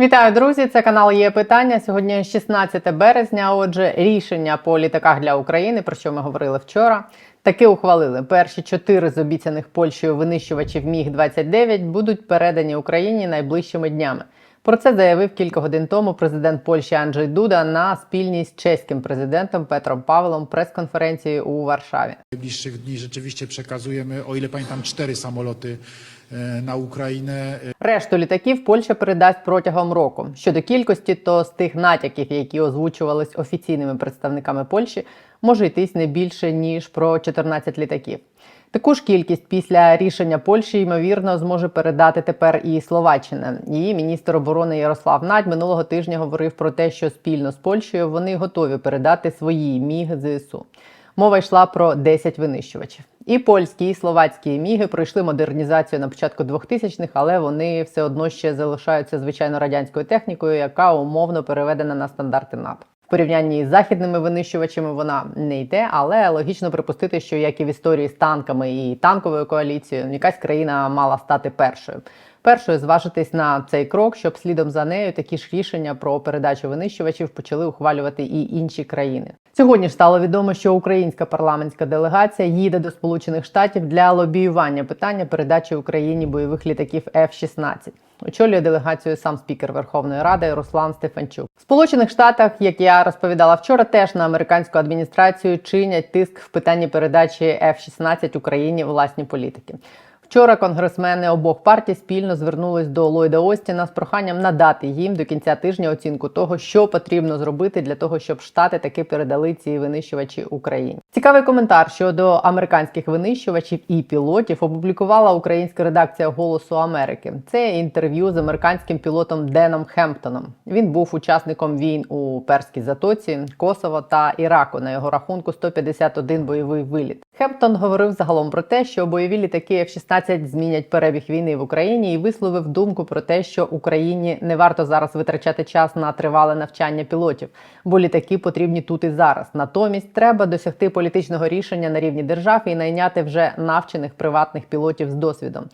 Вітаю, друзі! Це канал є питання. Сьогодні 16 березня. Отже, рішення по літаках для України, про що ми говорили вчора. Таки ухвалили. Перші чотири з обіцяних Польщею винищувачів Міг 29 будуть передані Україні найближчими днями. Про це заявив кілька годин тому президент Польщі Анджей Дуда на спільній з чеським президентом Петром Павлом прес-конференції у Варшаві. Najbliższych dni rzeczywiście przekazujemy, o ile pamiętam, cztery samoloty e, na Решту літаків Польща передасть протягом року. Щодо кількості, то з тих натяків, які озвучувались офіційними представниками Польщі, може йтись не більше ніж про 14 літаків. Таку ж кількість після рішення Польщі ймовірно зможе передати тепер і Словаччина. Її міністр оборони Ярослав Надь минулого тижня говорив про те, що спільно з Польщею вони готові передати свої міг ЗСУ. Мова йшла про 10 винищувачів. І польські, і словацькі міги пройшли модернізацію на початку 2000-х, але вони все одно ще залишаються звичайно радянською технікою, яка умовно переведена на стандарти НАТО. Порівнянні з західними винищувачами вона не йде, але логічно припустити, що як і в історії з танками і танковою коаліцією, якась країна мала стати першою. Першою зважитись на цей крок, щоб слідом за нею такі ж рішення про передачу винищувачів почали ухвалювати і інші країни. Сьогодні ж стало відомо, що українська парламентська делегація їде до Сполучених Штатів для лобіювання питання передачі Україні бойових літаків F-16. Очолює делегацію сам спікер Верховної Ради Руслан Стефанчук. В Сполучених Штатах, як я розповідала вчора, теж на американську адміністрацію чинять тиск в питанні передачі F-16 Україні власні політики. Вчора конгресмени обох партій спільно звернулись до Ллойда Остіна з проханням надати їм до кінця тижня оцінку того, що потрібно зробити для того, щоб штати таки передали ці винищувачі Україні. Цікавий коментар щодо американських винищувачів і пілотів опублікувала українська редакція Голосу Америки. Це інтерв'ю з американським пілотом Деном Хемптоном. Він був учасником війн у Перській Затоці, Косово та Іраку. На його рахунку 151 бойовий виліт. Хемптон говорив загалом про те, що бойові літаки F-16 змінять перебіг війни в Україні і висловив думку про те, що Україні не варто зараз витрачати час на тривале навчання пілотів, бо літаки потрібні тут і зараз. Натомість треба досягти політичного рішення на рівні держав і найняти вже навчених приватних пілотів з досвідом.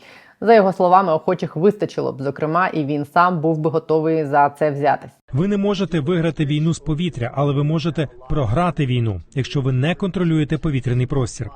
За його словами, охочих вистачило б, зокрема, і він сам був би готовий за це взятись. Ви не можете виграти війну з повітря, але ви можете програти війну, якщо ви не контролюєте повітряний простір.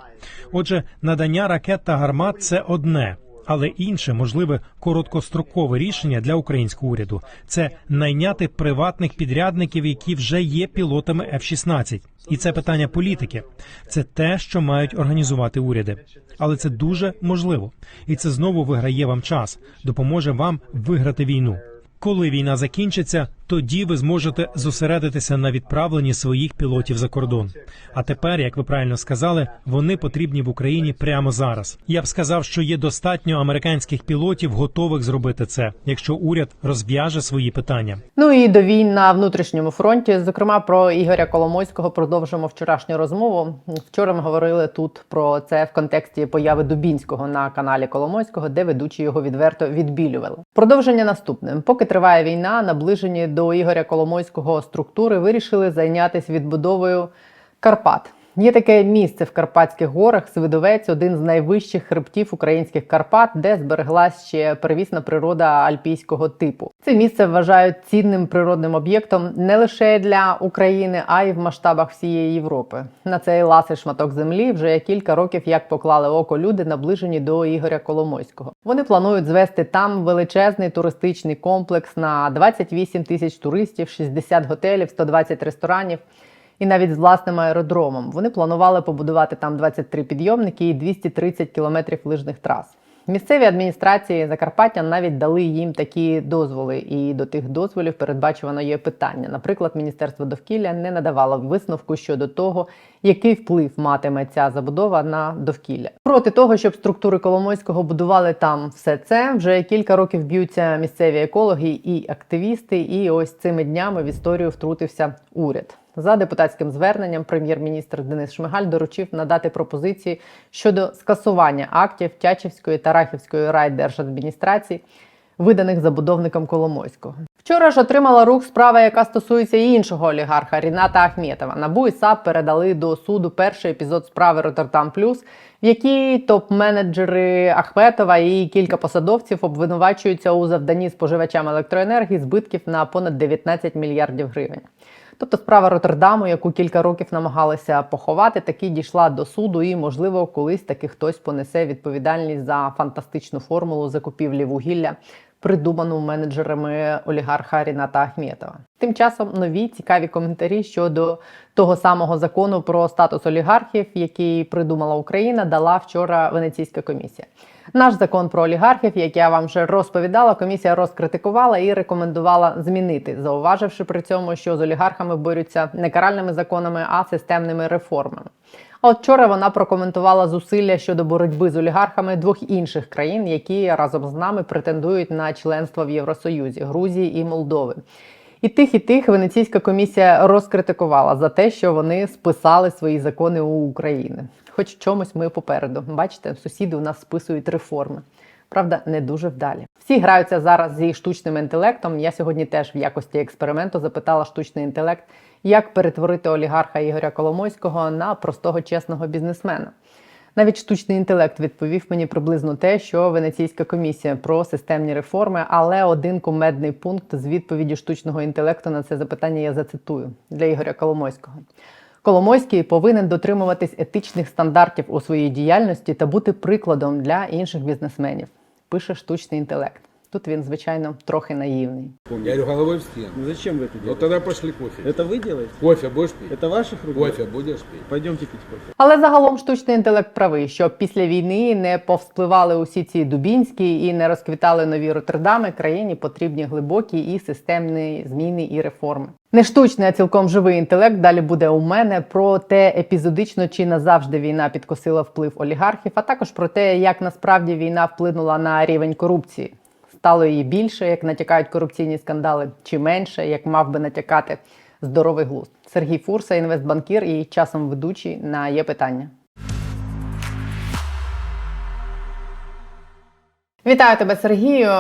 Отже, надання ракет та гармат це одне. Але інше можливе короткострокове рішення для українського уряду це найняти приватних підрядників, які вже є пілотами F-16. І це питання політики. Це те, що мають організувати уряди. Але це дуже можливо, і це знову виграє вам час, допоможе вам виграти війну. Коли війна закінчиться, тоді ви зможете зосередитися на відправленні своїх пілотів за кордон. А тепер, як ви правильно сказали, вони потрібні в Україні прямо зараз. Я б сказав, що є достатньо американських пілотів, готових зробити це, якщо уряд розв'яже свої питання. Ну і до війн на внутрішньому фронті. Зокрема, про Ігоря Коломойського продовжимо вчорашню розмову. Вчора ми говорили тут про це в контексті появи Дубінського на каналі Коломойського, де ведучі його відверто відбілювали. Продовження наступне: поки триває війна, наближені до Ігоря Коломойського структури вирішили зайнятися відбудовою Карпат. Є таке місце в Карпатських горах, Свидовець, один з найвищих хребтів українських Карпат, де збереглась ще первісна природа альпійського типу. Це місце вважають цінним природним об'єктом не лише для України, а й в масштабах всієї Європи. На цей ласий шматок землі вже кілька років як поклали око люди, наближені до Ігоря Коломойського. Вони планують звести там величезний туристичний комплекс на 28 тисяч туристів, 60 готелів, 120 ресторанів і навіть з власним аеродромом. Вони планували побудувати там 23 підйомники і 230 кілометрів лижних трас. Місцеві адміністрації Закарпаття навіть дали їм такі дозволи, і до тих дозволів передбачувано є питання. Наприклад, Міністерство довкілля не надавало висновку щодо того, який вплив матиме ця забудова на довкілля. Проти того, щоб структури Коломойського будували там все це, вже кілька років б'ються місцеві екологи і активісти. І ось цими днями в історію втрутився уряд. За депутатським зверненням прем'єр-міністр Денис Шмигаль доручив надати пропозиції щодо скасування актів Тячівської та Рахівської райдержадміністрації, виданих забудовником Коломойського. Вчора ж отримала рух справа, яка стосується і іншого олігарха Ріната Ахметова. Набу і САП передали до суду перший епізод справи Роттердам Плюс, в якій топ-менеджери Ахметова і кілька посадовців обвинувачуються у завданні споживачам електроенергії збитків на понад 19 мільярдів гривень. Тобто справа Роттердаму, яку кілька років намагалися поховати, таки дійшла до суду, і можливо, колись таки хтось понесе відповідальність за фантастичну формулу закупівлі вугілля, придуману менеджерами олігарха Ріната Ахметова. Тим часом нові цікаві коментарі щодо того самого закону про статус олігархів, який придумала Україна, дала вчора Венеційська комісія. Наш закон про олігархів, як я вам вже розповідала, комісія розкритикувала і рекомендувала змінити, зауваживши при цьому, що з олігархами борються не каральними законами, а системними реформами. А от вчора вона прокоментувала зусилля щодо боротьби з олігархами двох інших країн, які разом з нами претендують на членство в Євросоюзі Грузії і Молдови. І тих, і тих Венеційська комісія розкритикувала за те, що вони списали свої закони у України. Хоч чомусь ми попереду. Бачите, сусіди у нас списують реформи. Правда, не дуже вдалі. Всі граються зараз зі штучним інтелектом. Я сьогодні теж в якості експерименту запитала штучний інтелект, як перетворити олігарха Ігоря Коломойського на простого чесного бізнесмена. Навіть штучний інтелект відповів мені приблизно те, що Венеційська комісія про системні реформи, але один кумедний пункт з відповіді штучного інтелекту на це запитання я зацитую для Ігоря Коломойського. Коломойський повинен дотримуватись етичних стандартів у своїй діяльності та бути прикладом для інших бізнесменів. Пише штучний інтелект. Тут він, звичайно, трохи наївний. Я говорю, головой в стену. Ну зачем вы это Ну делаете? тогда пошли кофе. Это вы делаете? Кофе будешь пить? Это ваших рук? Кофе будешь пить? Пойдемте пить кофе. Але загалом штучний інтелект правий, що після війни не повспливали усі ці дубінські і не розквітали нові Роттердами. Країні потрібні глибокі і системні зміни і реформи. Не штучний, а цілком живий інтелект далі буде у мене про те, епізодично чи назавжди війна підкосила вплив олігархів, а також про те, як насправді війна вплинула на рівень корупції. Стало її більше, як натякають корупційні скандали, чи менше, як мав би натякати здоровий глузд. Сергій Фурса, інвестбанкір і часом ведучий на є питання. Вітаю тебе, Сергію.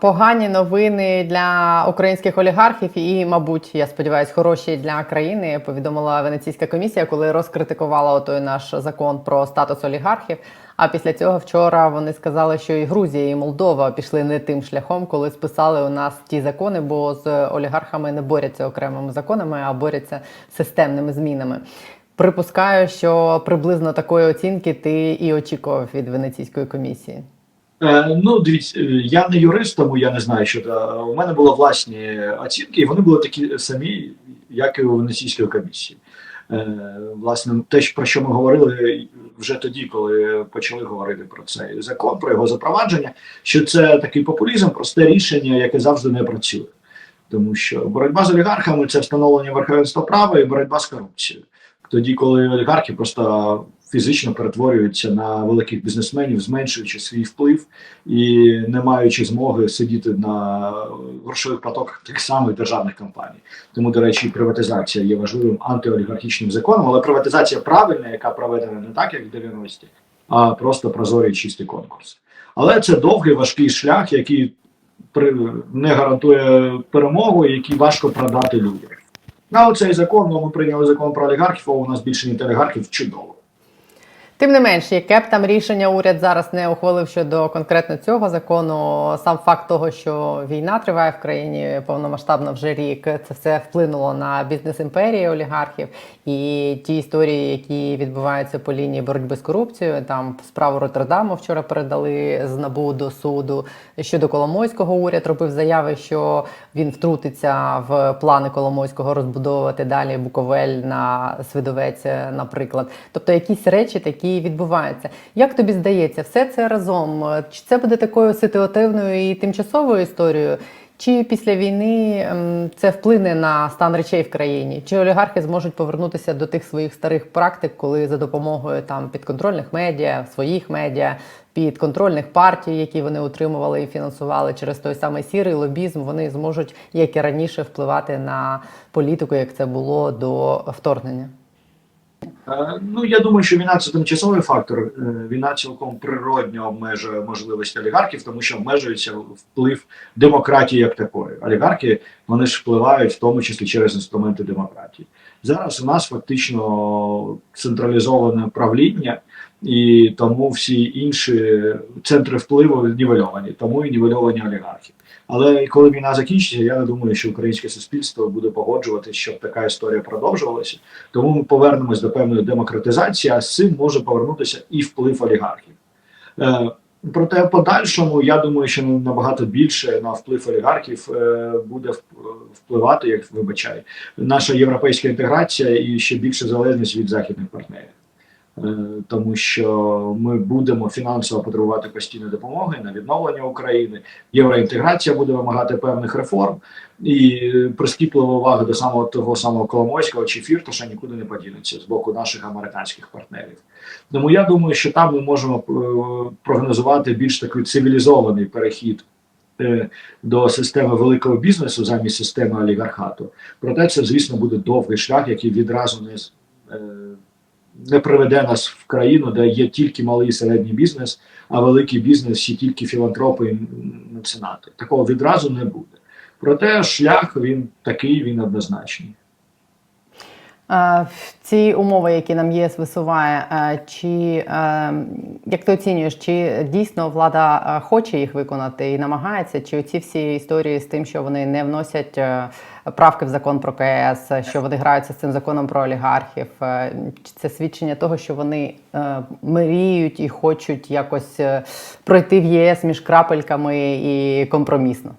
Погані новини для українських олігархів і, мабуть, я сподіваюся, хороші для країни. Повідомила Венеційська комісія, коли розкритикувала той наш закон про статус олігархів. А після цього вчора вони сказали, що і Грузія, і Молдова пішли не тим шляхом, коли списали у нас ті закони, бо з олігархами не борються окремими законами, а борються системними змінами. Припускаю, що приблизно такої оцінки ти і очікував від Венеційської комісії. Е, Ну, дивіться, е, я не юрист, тому я не знаю, що це. У мене були власні оцінки, і вони були такі самі, як і у Венеційської комісії. Е, Власне, те, про що ми говорили вже тоді, коли почали говорити про цей закон, про його запровадження, що це такий популізм, просте рішення, яке завжди не працює. Тому що боротьба з олігархами це встановлення верховенства права і боротьба з корупцією. Тоді, коли олігархи просто фізично перетворюються на великих бізнесменів, зменшуючи свій вплив і не маючи змоги сидіти на грошових потоках тих самих державних компаній. Тому, до речі, приватизація є важливим антиолігархічним законом, але приватизація правильна, яка проведена не так, як в 90-ті, а просто прозорий чистий конкурс. Але це довгий важкий шлях, який при, не гарантує перемогу, який важко продати людям. На оцей закон, ну, ми прийняли закон про олігархів, а у нас більше ніж олігархів чудово. Тим не менш, яке б там рішення уряд зараз не ухвалив щодо конкретно цього закону, сам факт того, що війна триває в країні повномасштабно вже рік, це все вплинуло на бізнес імперії олігархів і ті історії, які відбуваються по лінії боротьби з корупцією. Там справу Роттердаму вчора передали з набу до суду. Щодо Коломойського уряд робив заяви, що він втрутиться в плани Коломойського розбудовувати далі Буковель на Свидовець, наприклад. Тобто якісь речі такі відбуваються. Як тобі здається, все це разом? Чи це буде такою ситуативною і тимчасовою історією? Чи після війни ем, це вплине на стан речей в країні? Чи олігархи зможуть повернутися до тих своїх старих практик, коли за допомогою там підконтрольних медіа, своїх медіа, підконтрольних партій, які вони утримували і фінансували через той самий сірий лобізм, вони зможуть, як і раніше, впливати на політику, як це було до вторгнення? Е, Ну, я думаю, що війна це тимчасовий фактор. Е, Війна цілком природньо обмежує можливості олігархів, тому що обмежується вплив демократії як такої. Олігархи вони ж впливають в тому числі через інструменти демократії. Зараз у нас фактично централізоване правління, і тому всі інші центри впливу нівельовані, тому і нівельовані олігархи. Але коли війна закінчиться, я не думаю, що українське суспільство буде погоджуватися, щоб така історія продовжувалася. Тому ми повернемось до певної демократизації, а з цим може повернутися і вплив олігархів. Е, проте, подальшому, я думаю, що набагато більше на вплив олігархів е, буде впливати, як вибачай, наша європейська інтеграція і ще більше залежність від західних партнерів. Е, Тому що ми будемо фінансово потребувати постійної допомоги на відновлення України. Євроінтеграція буде вимагати певних реформ, і прискіплива увага до самого того самого Коломойського чи Фірташа нікуди не подінеться з боку наших американських партнерів. Тому я думаю, що там ми можемо е, прогнозувати більш такий цивілізований перехід. е, До системи великого бізнесу замість системи олігархату. Проте це, звісно, буде довгий шлях, який відразу не, е, не приведе нас в країну, де є тільки малий і середній бізнес, а великий бізнес всі тільки філантропи і меценати. Такого відразу не буде. Проте шлях він такий, він однозначний. Ці умови, які нам ЄС висуває, е, чи е, як ти оцінюєш, чи дійсно влада е, хоче їх виконати і намагається, чи ці всі історії з тим, що вони не вносять правки в закон про КС, що вони граються з цим законом про олігархів, е, це свідчення того, що вони е, мріють і хочуть якось е, пройти в ЄС між крапельками і компромісно?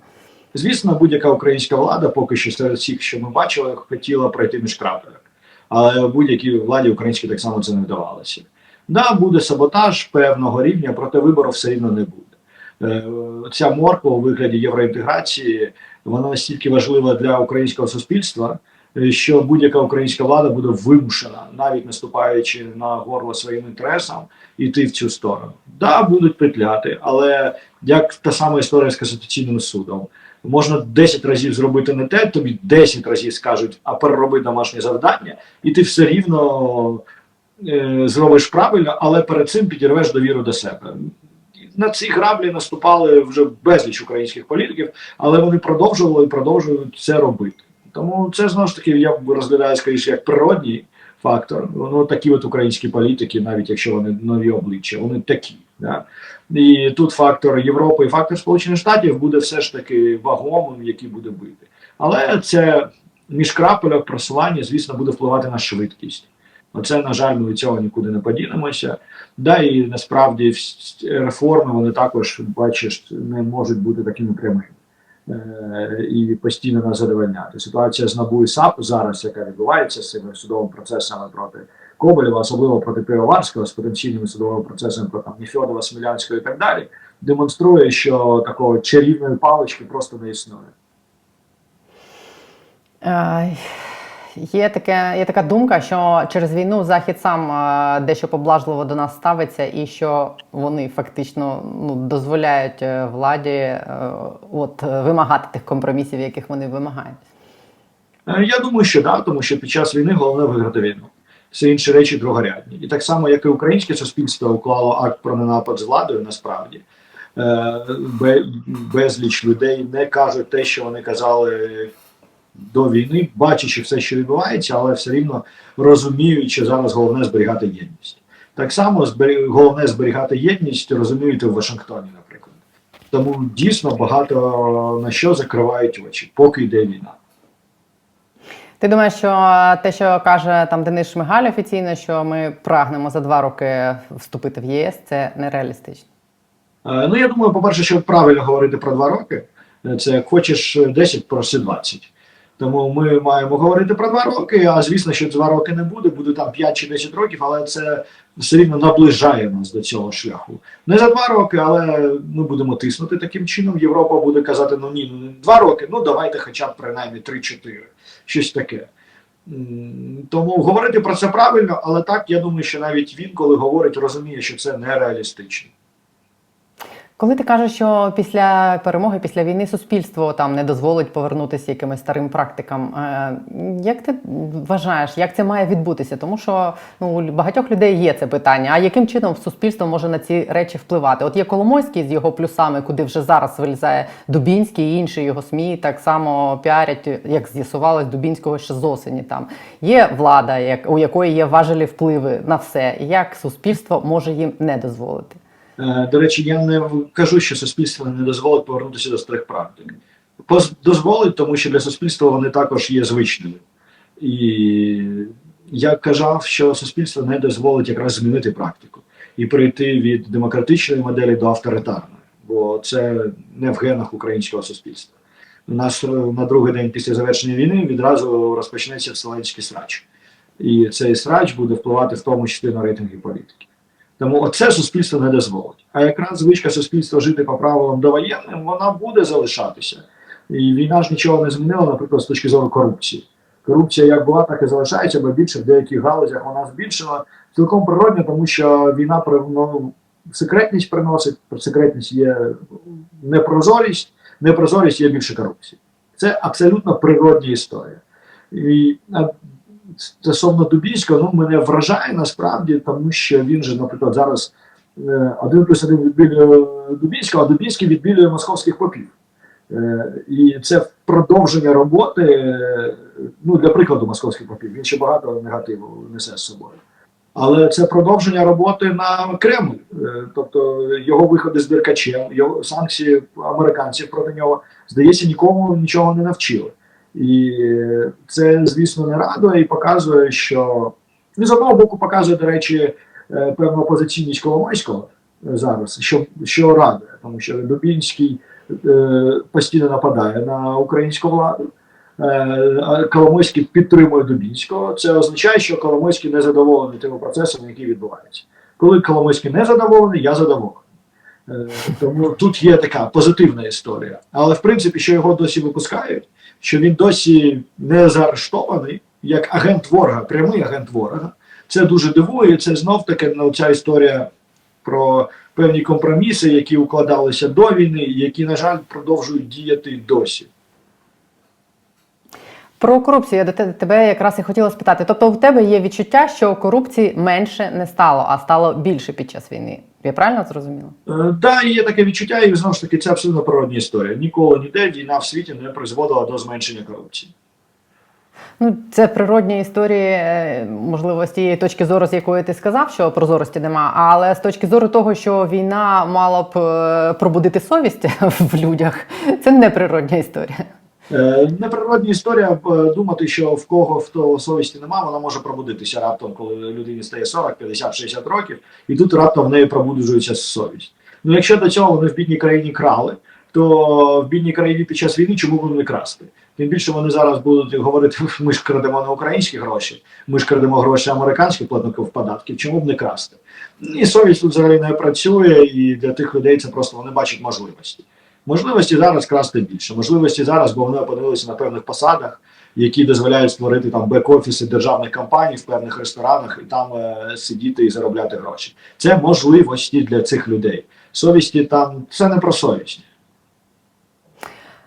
Звісно, будь-яка українська влада, поки що серед всіх, що ми бачили, хотіла пройти між крапелек. Але будь-якій владі українській так само це не вдавалося. Да, буде саботаж певного рівня, проте вибору все рівно не буде. Е, Ця морква у вигляді євроінтеграції вона настільки важлива для українського суспільства, е, що будь-яка українська влада буде вимушена, навіть наступаючи на горло своїм інтересам, йти в цю сторону. Да, будуть петляти, але як та сама історія з Конституційним судом. Можна 10 разів зробити не те, тобі 10 разів скажуть, а перероби домашнє завдання, і ти все рівно е, зробиш правильно, але перед цим підірвеш довіру до себе. На ці граблі наступали вже безліч українських політиків, але вони продовжували і продовжують це робити. Тому це знову ж таки я розглядаю скоріше як природній фактор. Ну такі от українські політики, навіть якщо вони нові обличчя, вони такі. Да? І тут фактор Європи і фактор Сполучених Штатів буде все ж таки вагомим, який буде бити. Але це між міжкрапельок просування, звісно, буде впливати на швидкість. Оце, на жаль, ми від цього нікуди не подінемося. Да, і насправді реформи вони також, бачиш, не можуть бути такими прямими е, і постійно нас задовольняти. Ситуація з НАБУ і САП зараз, яка відбувається з цими судовими процесами проти Коболєва, особливо проти Пивоварського, з потенційними судовими процесами проти Ніфьодова, Смілянського і так далі, демонструє, що такого чарівної палички просто не існує. Е, Є, таке, є така думка, що через війну Захід сам е, дещо поблажливо до нас ставиться, і що вони фактично ну, дозволяють е, владі е, от, вимагати тих компромісів, яких вони вимагають. Я думаю, що да, тому що під час війни головне виграти війну. Все інші речі другорядні. І так само, як і українське суспільство уклало акт про ненапад з владою, насправді безліч людей не кажуть те, що вони казали до війни, бачачи все, що відбувається, але все рівно розуміють, що зараз головне зберігати єдність. Так само головне зберігати єдність розуміють в Вашингтоні, наприклад. Тому дійсно багато на що закривають очі, поки йде війна. Ти думаєш, що те, що каже там Денис Шмигаль офіційно, що ми прагнемо за два роки вступити в ЄС, це нереалістично. Е, Ну, я думаю, по-перше, що правильно говорити про два роки, Е, це як хочеш 10, проси 20. Тому ми маємо говорити про два роки, а звісно, що два роки не буде, буде там 5 чи 10 років, але це все рівно наближає нас до цього шляху. Не за два роки, але ми будемо тиснути таким чином. Європа буде казати: ну ні, ну два роки, ну давайте хоча б принаймні 3-4, щось таке. Тому говорити про це правильно, але так я думаю, що навіть він, коли говорить, розуміє, що це нереалістично. Коли ти кажеш, що після перемоги, після війни суспільство там не дозволить повернутися якимось старим практикам, е, як ти вважаєш, як це має відбутися? Тому що ну, у багатьох людей є це питання. А яким чином суспільство може на ці речі впливати? От є Коломойський з його плюсами, куди вже зараз вилізає Дубінський і інші його СМІ так само піарять, як з'ясувалось, Дубінського ще з осені. Там є влада, як у якої є важелі впливи на все. Як суспільство може їм не дозволити? Е, До речі, я не кажу, що суспільство не дозволить повернутися до старих практик. Дозволить, тому що для суспільства вони також є звичними. І я казав, що суспільство не дозволить якраз змінити практику і перейти від демократичної моделі до авторитарної, бо це не в генах українського суспільства. У нас е, на другий день після завершення війни відразу розпочнеться вселенський срач. І цей срач буде впливати в тому числі на рейтинги політики. Тому оце суспільство не дозволить. А якраз звичка суспільства жити по правилам довоєнним, вона буде залишатися. І війна ж нічого не змінила, наприклад, з точки зору корупції. Корупція як була, так і залишається, бо більше в деяких галузях вона збільшила. Цілком природно, тому що війна ну, секретність приносить, секретність є непрозорість, непрозорість є більше корупції. Це абсолютно природня історія. І стосовно Дубінського, ну мене вражає насправді, тому що він же, наприклад, зараз е, один плюс один відбілює Дубінського, а Дубінський відбілює московських попів. Е, І це продовження роботи, е, ну для прикладу, московських попів. Він ще багато негативу несе з собою. Але це продовження роботи на Кремль, Е, тобто його виходи з Деркачем, його санкції американців проти нього, здається, нікому нічого не навчили. І це, звісно, не радує і показує, що ну, з одного боку показує, до речі, е, певну опозиційність Коломойського е, зараз, що, що радує, тому що Дубінський е, постійно нападає на українську владу. Е, Коломойський підтримує Дубінського. Це означає, що Коломойський не задоволений тими процесами, які відбуваються. Коли Коломойський не задоволений, я задоволений. Е, Тому тут є така позитивна історія. Але в принципі, що його досі випускають, що він досі не заарештований як агент ворога, прямий агент ворога. Це дуже дивує. Це знов таки ну, ця історія про певні компроміси, які укладалися до війни, які, на жаль, продовжують діяти досі. Про корупцію я до тебе якраз і хотіла спитати. Тобто, в тебе є відчуття, що корупції менше не стало, а стало більше під час війни. Я правильно зрозуміла? Е, Да, є таке відчуття, і знову ж таки, це абсолютно природня історія. Ніколи ніде війна в світі не призводила до зменшення корупції. Ну, це природні історії, е, можливо, з тієї точки зору, з якої ти сказав, що прозорості нема. Але з точки зору того, що війна мала б е, пробудити совість в людях, це не природня історія. Е, Неприродня історія е, думати, що в кого в того совісті немає, вона може пробудитися раптом, коли людині стає 40, 50, 60 років, і тут раптом в неї пробуджується совість. Ну якщо до цього вони в бідній країні крали, то в бідній країні під час війни чому б не красти? Тим більше вони зараз будуть говорити, ми ж крадемо не українські гроші, ми ж крадемо гроші американських платників податків, чому б не красти? І совість тут взагалі не працює, і для тих людей це просто вони бачать можливості. Можливості зараз красти більше. Можливості зараз, бо вони опинилися на певних посадах, які дозволяють створити там бек-офіси державних компаній в певних ресторанах і там е, сидіти і заробляти гроші. Це можливості для цих людей. Совісті там це не про совість.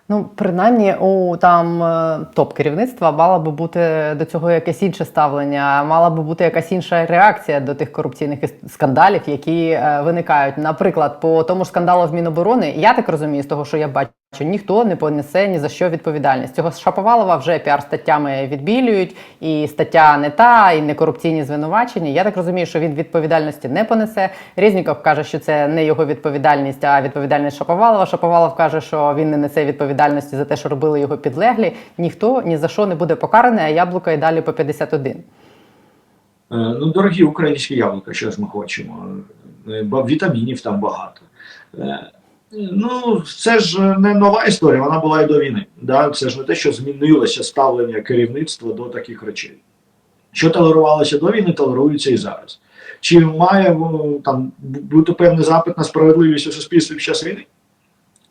Ну, принаймні, у там е, топ-керівництва мало би бути до цього якесь інше ставлення, мала би бути якась інша реакція до тих корупційних скандалів, які е, виникають. Наприклад, по тому ж скандалу в Міноборони, я так розумію, з того, що я бачу, ніхто не понесе ні за що відповідальність. Цього Шаповалова вже піар-статтями відбілюють, і стаття не та, і не корупційні звинувачення. Я так розумію, що він відповідальності не понесе. Резніков каже, що це не його відповідальність, а відповідальність Шаповалова. Шаповалов каже, що він не несе відповідальності за те, що робили його підлеглі. Ніхто ні за що не буде покараний, а яблука і далі по 51. Е, Ну, дорогі українські яблука, що ж ми хочемо? Е, бо Вітамінів там багато. Е, Ну, це ж не нова історія, вона була і до війни. Да? Це ж не те, що змінилося ставлення керівництва до таких речей. Що толерувалося до війни, толерується і зараз. Чи має там бути певний запит на справедливість у суспільстві під час війни?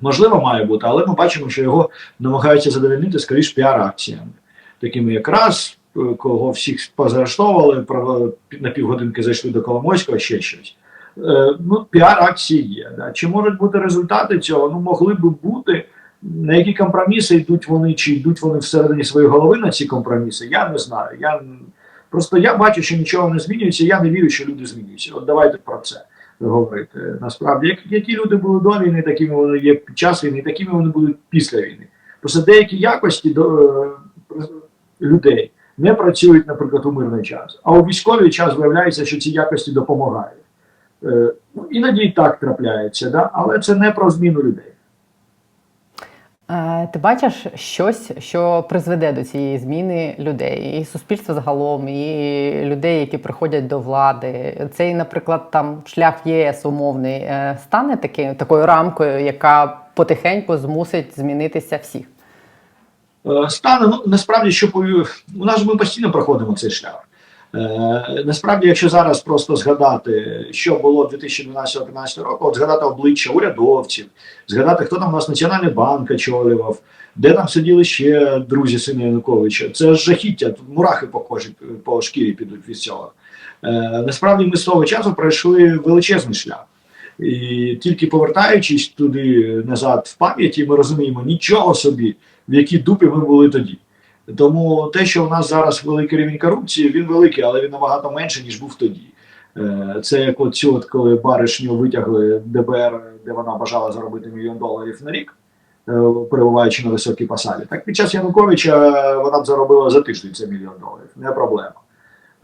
Можливо, має бути, але ми бачимо, що його намагаються задовольнити скоріш піар-акціями, такими як раз, е, кого всіх позарештовували, на півгодинки зайшли до Коломойського, ще щось. Е, ну, піар-акції є. Да. Чи можуть бути результати цього? Ну, могли би бути. На які компроміси йдуть вони, чи йдуть вони всередині своєї голови на ці компроміси, я не знаю. Я просто я бачу, що нічого не змінюється. Я не вірю, що люди змінюються. От давайте про це говорити. Насправді, як, які люди були до війни, такими вони є під час війни, такими вони будуть після війни. Просто деякі якості до е, людей не працюють, наприклад, у мирний час. А у військовий час виявляється, що ці якості допомагають. Е, ну, іноді і так трапляється, да? але це не про зміну людей. Ти бачиш щось, що призведе до цієї зміни людей, і суспільства загалом, і людей, які приходять до влади. Цей, наприклад, там шлях ЄС умовний е, стане таки, такою рамкою, яка потихеньку змусить змінитися всіх. Е, стане. Ну насправді, що повів, у нас ми постійно проходимо цей шлях. Е, насправді, якщо зараз просто згадати, що було 2012-2013 року, от згадати обличчя урядовців, згадати, хто там у нас Національний банк очолював, де там сиділи ще друзі сина Януковича. Це ж жахіття, тут мурахи по кожі по шкірі підуть від цього. Е, насправді ми з того часу пройшли величезний шлях. І тільки повертаючись туди назад в пам'яті, ми розуміємо нічого собі, в якій дупі ми були тоді. Тому те, що в нас зараз великий рівень корупції, він великий, але він набагато менше, ніж був тоді. Е, Це як от цю, от коли баришню витягли ДБР, де вона бажала заробити мільйон доларів на рік, е, перебуваючи на високій посаді. Так під час Януковича вона б заробила за тиждень це мільйон доларів, не проблема.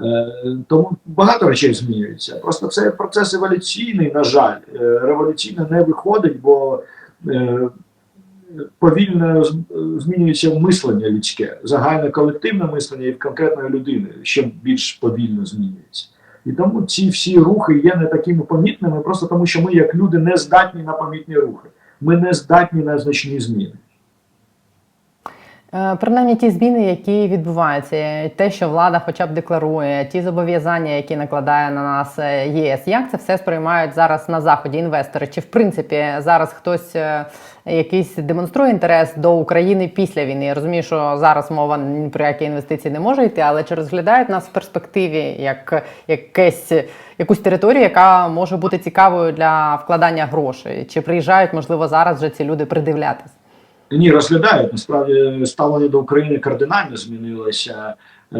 Е, Тому багато речей змінюється. Просто це процес еволюційний, на жаль, революційно не виходить, бо повільно змінюється мислення людське, загальне колективне мислення і в конкретної людини ще більш повільно змінюється. І тому ці всі рухи є не такими помітними, просто тому що ми, як люди, не здатні на помітні рухи. Ми не здатні на значні зміни. Е, Принаймні ті зміни, які відбуваються, те, що влада хоча б декларує, ті зобов'язання, які накладає на нас е, ЄС, як це все сприймають зараз на заході інвестори? Чи в принципі зараз хтось е, якийсь демонструє інтерес до України після війни? Я розумію, що зараз мова ні про які інвестиції не може йти, але чи розглядають нас в перспективі як якесь якусь територію, яка може бути цікавою для вкладання грошей? Чи приїжджають, можливо, зараз вже ці люди придивлятись? Ні, розглядають. Насправді ставлення до України кардинально змінилося е,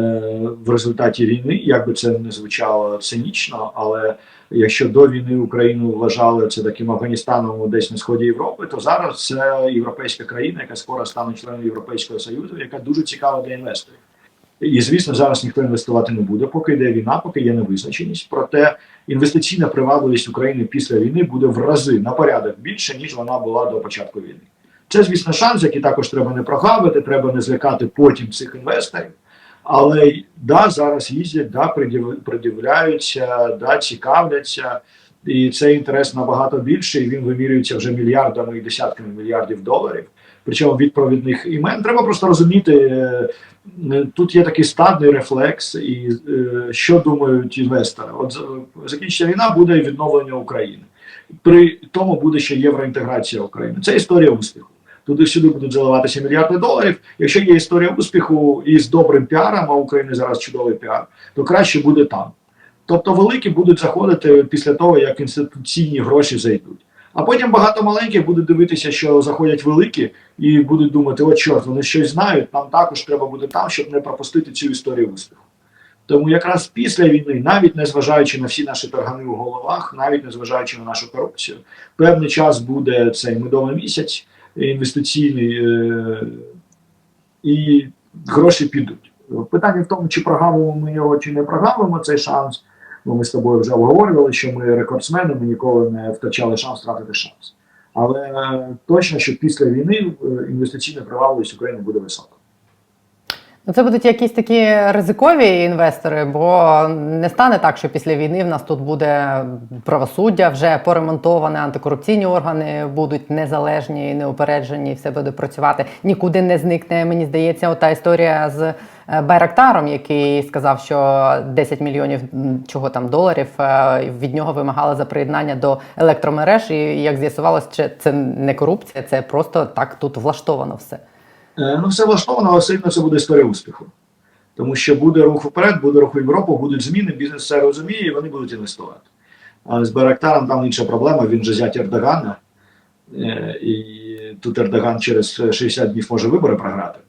в результаті війни. Як би це не звучало цинічно, але якщо до війни Україну вважали це таким Афганістаном десь на сході Європи, то зараз це європейська країна, яка скоро стане членом Європейського Союзу, яка дуже цікава для інвесторів. І звісно, зараз ніхто інвестувати не буде, поки йде війна, поки є невизначеність. Проте інвестиційна привабливість України після війни буде в рази на порядок більше ніж вона була до початку війни. Це, звісно, шанс, який також треба не прогавити, треба не злякати потім цих інвесторів. Але да, зараз їздять, да, придивляються, да, цікавляться, і цей інтерес набагато більший. Він вимірюється вже мільярдами і десятками мільярдів доларів. Причому від провідних імен треба просто розуміти. е, е, Тут є такий стадний рефлекс, і е, що думають інвестори. От з- закінчиться війна, буде відновлення України. При тому буде ще євроінтеграція України. Це історія успіху. Туди сюди будуть заливатися мільярди доларів. Якщо є історія успіху і з добрим піаром, а в Україні зараз чудовий піар, то краще буде там. Тобто великі будуть заходити після того, як інституційні гроші зайдуть. А потім багато маленьких будуть дивитися, що заходять великі, і будуть думати, от чорт, вони щось знають, нам також треба бути там, щоб не пропустити цю історію успіху. Тому якраз після війни, навіть не зважаючи на всі наші таргани у головах, навіть не зважаючи на нашу корупцію, певний час буде цей медовий місяць інвестиційний, е, і гроші підуть. Питання в тому, чи програмуємо ми його, чи не програмуємо цей шанс. Ну, ми з тобою вже обговорювали, що ми рекордсмени, ми ніколи не втрачали шанс втратити шанс. Але е, точно, що після війни е, інвестиційна привабливість України буде висока. Ну, це будуть якісь такі ризикові інвестори, бо не стане так, що після війни в нас тут буде правосуддя вже поремонтоване, антикорупційні органи будуть незалежні, неупереджені, все буде працювати. Нікуди не зникне. Мені здається, ота історія з е, Байрактаром, який сказав, що 10 мільйонів чого там доларів е, від нього вимагали за приєднання до електромереж. І як з'ясувалось, це не корупція, це просто так тут влаштовано все. Е, Ну, все влаштовано, але все одно це буде історія успіху. Тому що буде рух вперед, буде рух в Європу, будуть зміни, бізнес це розуміє, і вони будуть інвестувати. А з Байрактаром там інша проблема, він же зять Ердогана. Е, І тут Ердоган через 60 днів може вибори програти.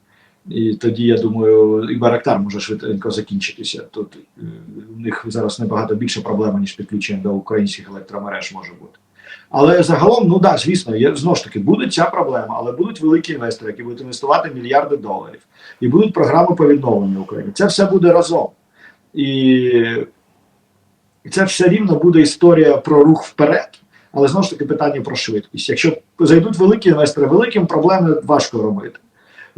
І тоді, я думаю, і Байрактар може швидко закінчитися. Тут е, у них зараз набагато більше проблема, ніж підключення до українських електромереж може бути. Але загалом, ну да, звісно, є знову ж таки буде ця проблема, але будуть великі інвестори, які будуть інвестувати мільярди доларів, і будуть програми по відновленню України. Це все буде разом. І це все рівно буде історія про рух вперед, але знову ж таки питання про швидкість. Якщо зайдуть великі інвестори, великим проблеми важко робити.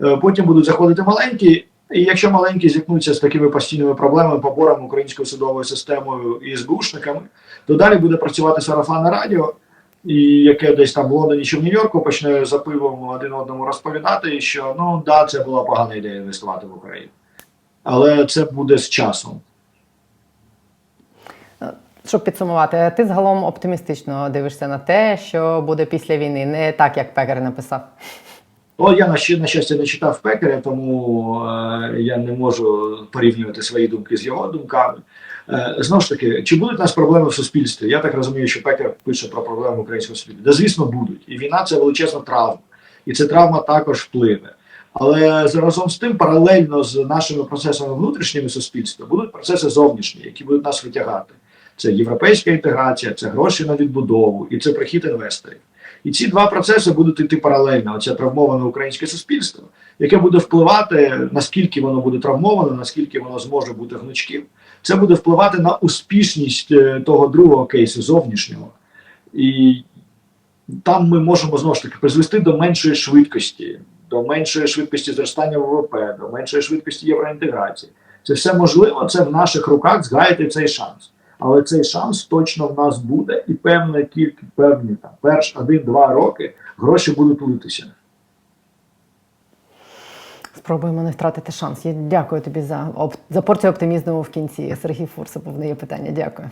Е, Потім будуть заходити маленькі, і якщо маленькі зіткнуться з такими постійними проблемами, поборами українською судовою системою і СБУшниками, то далі буде працювати сарафанне радіо, і яке десь там в Лондоні чи в Нью-Йорку почне за пивом один одному розповідати, що ну да, це була погана ідея інвестувати в Україну. Але це буде з часом. Щоб підсумувати, ти загалом оптимістично дивишся на те, що буде після війни, не так, як Пекер написав. О, я на, на щастя не читав Пекаря, тому е, я не можу порівнювати свої думки з його думками. Е, знову ж таки, чи будуть у нас проблеми в суспільстві? Я так розумію, що Пекар пише про проблеми українського суспільства. Да, звісно, будуть. І війна це величезна травма. І ця травма також впливе. Але разом з тим, паралельно з нашими процесами внутрішніми суспільства, будуть процеси зовнішні, які будуть нас витягати. Це європейська інтеграція, це гроші на відбудову і це прихід інвесторів. І ці два процеси будуть йти паралельно. Оце травмоване українське суспільство, яке буде впливати, наскільки воно буде травмоване, наскільки воно зможе бути гнучким. Це буде впливати на успішність е, того другого кейсу зовнішнього. І там ми можемо знову ж таки призвести до меншої швидкості, до меншої швидкості зростання ВВП, до меншої швидкості євроінтеграції. Це все можливо, це в наших руках згаяти цей шанс. Але цей шанс точно в нас буде, і певна кількість, певні там перш один-два роки гроші будуть литися. Спробуємо не втратити шанс. Я дякую тобі за, за порцію оптимізму в кінці. Сергій Фурсов, був неї питання. Дякую.